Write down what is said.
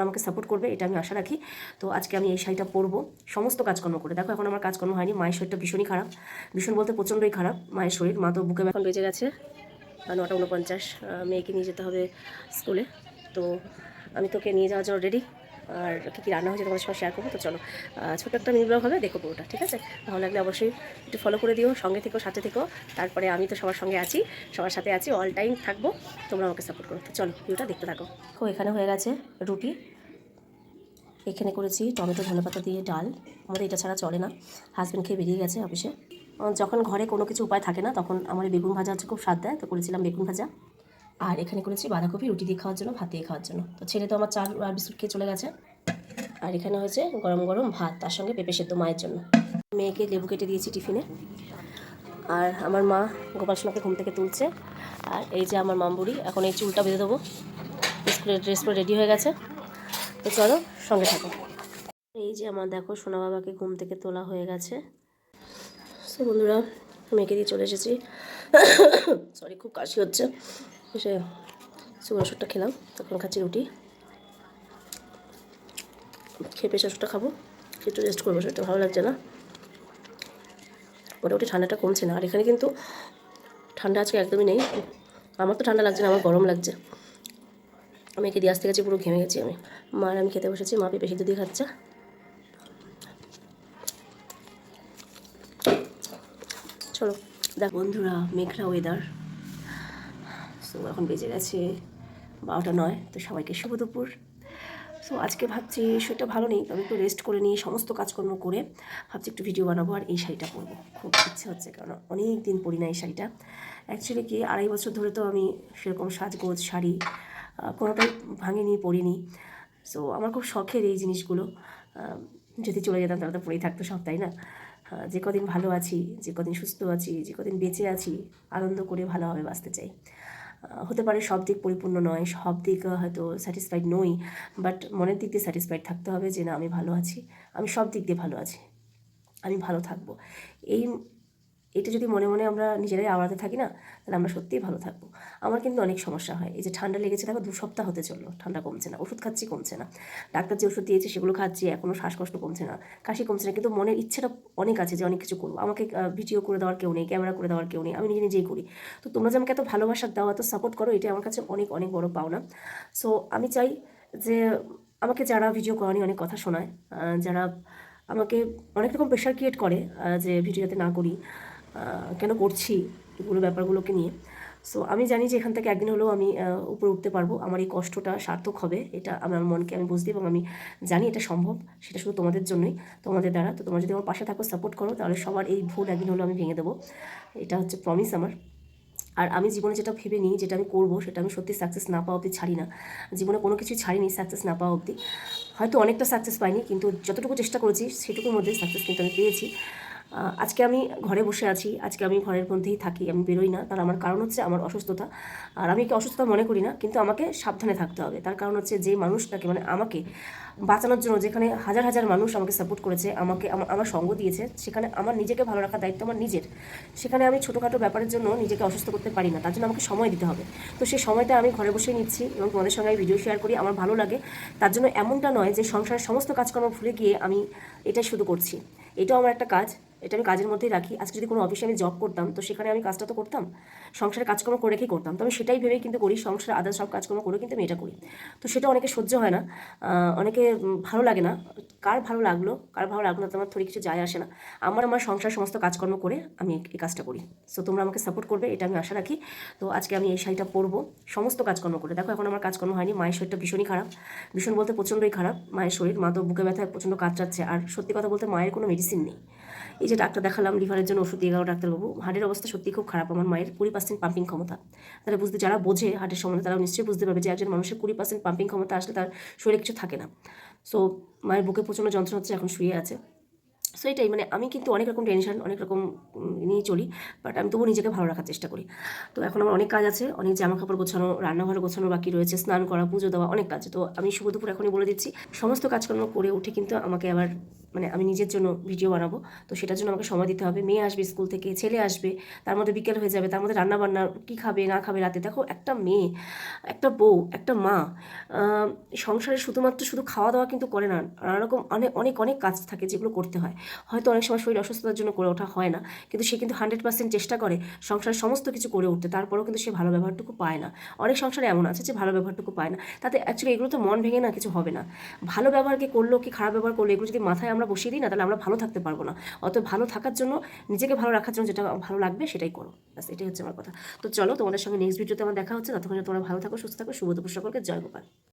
তোমরা আমাকে সাপোর্ট করবে, এটা আমি আশা রাখি। তো আজকে আমি এই শাড়িটা পরবো। সমস্ত কাজকর্ম করে। দেখো, এখন আমার কাজকর্ম হয়নি। মায়ের শরীরটা ভীষণই খারাপ। ভীষণ বলতে প্রচণ্ডই খারাপ মায়ের শরীর। মা তো বুকে এখন বেঁচে গেছে নটা উনপঞ্চাশ মেয়েকে নিয়ে যেতে হবে স্কুলে। তো আমি তোকে নিয়ে যাওয়া জন্য রেডি আর কী কী রান্না হয়েছে তোমাদের সঙ্গে শেয়ার করব, তো চলো ছোটো একটা মিনি ব্লগ হবে দেখো পুরোটা, ঠিক আছে? ভালো লাগলে অবশ্যই একটু ফলো করে দিও, সঙ্গে থেকো, সাথে থেকো, তারপরে আমি তো সবার সঙ্গে আছি, সবার সাথে আছি অল টাইম থাকব, তোমরা আমাকে সাপোর্ট করো, তো চলো ভিডিওটা দেখতে থাকো। তো এখানে হয়ে গেছে রুটি, এখানে করেছি টমেটো, ধনেপাতা দিয়ে ডাল, আমাদের এটা ছাড়া চলে না হাজব্যান্ড খেয়ে বেরিয়ে গেছে অফিসে যখন ঘরে কোনো কিছু উপায় থাকে না, তখন আমার বেগুন ভাজা হচ্ছে খুব স্বাদ দেয়, তো করেছিলাম বেগুন ভাজা। আর এখানে করেছি বাঁধাকপি রুটি দিয়ে খাওয়ার জন্য, ভাত দিয়ে খাওয়ার জন্য। তো ছেলে তো আমার চার আর বিস্কুট খেয়ে চলে গেছে। আর এখানে হয়েছে গরম গরম ভাত, তার সঙ্গে পেঁপে সেদ্ধ মায়ের জন্য। মেয়েকে লেবু কেটে দিয়েছি টিফিনে। আর আমার মা গোপাল সোনাকে ঘুম থেকে তুলছে। আর এই যে আমার মামবুড়ি এখন এই চুলটা বেঁধে দেবো। স্কুলের ড্রেস পরে রেডি হয়ে গেছে। তো চলো সঙ্গে থাকো। এই যে আমার দেখো সোনা বাবাকে ঘুম থেকে তোলা হয়ে গেছে। সো বন্ধুরা, মেয়েকে দিয়ে চলে এসেছি। সরি খুব কাশি হচ্ছে। সে সুগার ওষুধটা খেলাম তখন খাচ্ছি রুটি। খেয়ে পেশা ওষুধটা খাব, একটু রেস্ট করব, সেটা ভালো লাগছে না। মোটামুটি ঠান্ডাটা কমছে না, আর এখানে কিন্তু ঠান্ডা আজকে একদমই নেই। আমার তো ঠান্ডা লাগছে না, আমার গরম লাগছে। আমি একে দিয়ে আসতে গেছি, পুরো ঘেমে গেছি আমি। মা আর আমি খেতে বসেছি, মা পেঁপে সিদ্ধ দিয়ে খাচ্ছে। চলো, দেখ। বন্ধুরা, মেঘলা ওয়েদার সো এখন বেজে গেছে বারোটা নয়, তো সবাইকে শুভ দুপুর। সো আজকে ভাবছি সেটা ভালো নেই তবে একটু রেস্ট করে নিয়ে সমস্ত কাজকর্ম করে ভাবছি একটু ভিডিও বানাবো আর এই শাড়িটা পরবো। খুব ইচ্ছে হচ্ছে, কারণ অনেক দিন পরি না এই শাড়িটা। অ্যাকচুয়ালি কি আড়াই বছর ধরে তো আমি সেরকম সাজগোজ, শাড়ি কোনোটাই ভাঙিনি, পরিনি। সো আমার খুব শখের এই জিনিসগুলো। যদি চলে যেতাম তাহলে তো পরেই থাকতো সব, তাই না? যে কদিন ভালো আছি, যে কদিন সুস্থ আছি, যে কদিন বেঁচে আছি, আনন্দ করে ভালোভাবে বাঁচতে চাই। হতে পারে সব দিক পরিপূর্ণ নয়, সব দিক হয়তো স্যাটিসফাইড নই বাট মনের দিক দিয়ে স্যাটিসফাইড থাকতে হবে যে না, আমি ভালো আছি, আমি সব দিক দিয়ে ভালো আছি, আমি ভালো থাকব। এই এটা যদি মনে মনে আমরা নিজেরাই আওড়াতে থাকি না, তাহলে আমরা সত্যিই ভালো থাকব। আমার কিন্তু অনেক সমস্যা হয়। এই যে ঠান্ডা লেগেছে, দেখো দু সপ্তাহ হতে চলল, ঠান্ডা কমছে না, ওষুধ খাচ্ছি কমছে না। ডাক্তার যে ওষুধ দিয়েছে সেগুলো খাচ্ছি এখনও শ্বাসকষ্ট কমছে না, কাশি কমছে না, কিন্তু মনের ইচ্ছেটা অনেক আছে যে অনেক কিছু করব। আমাকে ভিডিও করে দেওয়ার কেউ নেই, ক্যামেরা করে দেওয়ার কেউ নেই, আমি নিজে নিজেই করি। তো তোমরা যে আমাকে এত ভালোবাসা দাও, এত সাপোর্ট করো এটা আমার কাছে অনেক অনেক বড় পাওনা। সো আমি চাই যে আমাকে যারা ভিডিও করানি অনেক কথা শোনায় যারা আমাকে অনেক রকম প্রেশার ক্রিয়েট করে যে ভিডিওতে না করি। কেন করছি এগুলো ব্যাপারগুলোকে নিয়ে। সো আমি জানি যে এখান থেকে একদিন হলেও আমি উপরে উঠতে পারব। আমার এই কষ্টটা সার্থক হবে, এটা আমার মনকে আমি বুঝতে এবং আমি জানি এটা সম্ভব, সেটা শুধু তোমাদের জন্যই, তোমাদের দ্বারা। তো তোমরা যদি আমার পাশে থাকো সাপোর্ট করো, তাহলে সবার এই ভুল একদিন হলেও আমি ভেঙে দেবো। এটা হচ্ছে প্রমিস আমার। আর আমি জীবনে যেটা ভেবে নিই, যেটা আমি করব, সেটা আমি সত্যি সাকসেস না পাওয়া অবধি ছাড়ি না। জীবনে কোনো কিছু ছাড়িনি সাকসেস না পাওয়া অবধি। হয়তো অনেকটা সাকসেস পাইনি, কিন্তু যতটুকু চেষ্টা করেছি, সেটুকুর মধ্যে সাকসেস কিন্তু আমি পেয়েছি। আজকে আমি ঘরে বসে আছি, আজকে আমি ঘরের মধ্যেই থাকি, আমি বেরোই না। তার আমার কারণ হচ্ছে আমার অসুস্থতা। আর আমি কি অসুস্থতা মনে করি না, কিন্তু আমাকে সাবধানে থাকতে হবে। তার কারণ হচ্ছে যে মানুষটাকে মানে আমাকে বাঁচানোর জন্য যেখানে হাজার হাজার মানুষ আমাকে সাপোর্ট করেছে, আমাকে, আমা- আমার সঙ্গ দিয়েছে, সেখানে আমার নিজেকে ভালো রাখার দায়িত্ব আমার নিজের। সেখানে আমি ছোটোখাটো ব্যাপারের জন্য নিজেকে অসুস্থ করতে পারি না, তার জন্য আমাকে সময় দিতে হবে। তো সেই সময়টা আমি ঘরে বসে নিচ্ছি এবং তোমাদের সঙ্গে ভিডিও শেয়ার করি, আমার ভালো লাগে। তার জন্য এমনটা নয় যে সংসারের সমস্ত কাজকর্ম ভুলে গিয়ে আমি এটাই শুধু করছি। এটাও আমার একটা কাজ। এটা আমি কাজের মধ্যেই রাখি। আজকে যদি কোনো অফিসে আমি জব করতাম, তো সেখানে আমি কাজটা তো করতাম, সংসারের কাজকর্ম করে রেখেই করতাম। তো আমি সেটাই ভেবেই কিন্তু করি সংসারের আদার সব কাজকর্ম করে কিন্তু আমি এটা করি। তো সেটা অনেকে সহ্য হয় না। অনেকে ভালো লাগে না। কার ভালো লাগল, কার ভালো লাগল না তো আমার থোড়ি কিছু যায় আসে না। আমার আমার সংসার সমস্ত কাজকর্ম করে আমি এই কাজটা করি। সো তোমরা আমাকে সাপোর্ট করবে, এটা আমি আশা রাখি। তো আজকে আমি এই শাড়িটা পরবো। সমস্ত কাজকর্ম করে। দেখো, এখন আমার কাজকর্ম হয়নি। মায়ের শরীরটা ভীষণই খারাপ। ভীষণ বলতে প্রচণ্ডই খারাপ। মায়ের শরীর মা তো বুকে ব্যথায় প্রচণ্ড কাতরাচ্ছে আর সত্যি কথা বলতে মায়ের কোনো মেডিসিন নেই। এই যে ডাক্তার দেখালাম, লিভারের জন্য ওষুধ দিয়ে গেল ডাক্তারবাবু হার্টের অবস্থা সত্যি খুব খারাপ। আমার মায়ের কুড়ি পার্সেন্ট পাম্পিং ক্ষমতা। তাহলে বুঝতে, যারা বোঝে হার্টের সম্বন্ধে তারা নিশ্চয়ই বুঝতে পারবে যে একজন মানুষের কুড়ি পার্সেন্ট পাম্পিং ক্ষমতা আসলে তার শরীরে কিছু থাকে না। সো মায়ের বুকে প্রচণ্ড যন্ত্রণা হচ্ছে, এখন শুয়ে আছে। সো এটাই মানে আমি কিন্তু অনেক রকম টেনশন অনেক রকম নিয়ে চলি বাট আমি তবু নিজেকে ভালো রাখার চেষ্টা করি। তো এখন আমার অনেক কাজ আছে, অনেক জামা কাপড় গোছানো, রান্নাঘর গোছানো বাকি রয়েছে, স্নান করা, পুজো দেওয়া, অনেক কাজ। তো আমি শুভ দুপুর এখনই বলে দিচ্ছি। সমস্ত কাজকর্ম করে উঠে কিন্তু আমাকে আবার মানে আমি নিজের জন্য ভিডিও বানাবো। তো সেটার জন্য আমাকে সময় দিতে হবে। মেয়ে আসবে স্কুল থেকে, ছেলে আসবে, তার মধ্যে বিকেল হয়ে যাবে, তার মধ্যে রান্না বান্না কী খাবে, না খাবে রাতে। দেখো, একটা মেয়ে, একটা বউ, একটা মা সংসারে শুধুমাত্র শুধু খাওয়া দাওয়া কিন্তু করে না নানা রকম অনেক অনেক অনেক কাজ থাকে যেগুলো করতে হয়। হয়তো অনেক সময় শরীর অসুস্থতার জন্য করে ওঠা হয় না, কিন্তু সে কিন্তু হান্ড্রেড পার্সেন্ট চেষ্টা করে সংসারের সমস্ত কিছু করে উঠতে। তারপরেও কিন্তু সে ভালো ব্যবহারটুকু পায় না। অনেক সংসারে এমন আছে যে ভালো ব্যবহারটুকু পায় না। তাতে অ্যাকচুয়ালি এগুলো তো মন ভেঙে না, কিছু হবে না। ভালো ব্যবহারকে করল, কি খারাপ ব্যবহার করল, এগুলো যদি মাথায় আমরা বসিয়ে দিই, না তাহলে আমরা ভালো থাকতে পারব না। অত ভালো থাকার জন্য, নিজেকে ভালো রাখার জন্য যেটা ভালো লাগবে সেটাই করো। ব্যাস, এটাই হচ্ছে আমার কথা। তো চলো তোমাদের সঙ্গে নেক্সট ভিডিওতে আমার দেখা হচ্ছে। ততক্ষণ তোমরা ভালো থাকো, সুস্থ থাকো। শুভ দুপুর সকলকে। জয় গোপাল।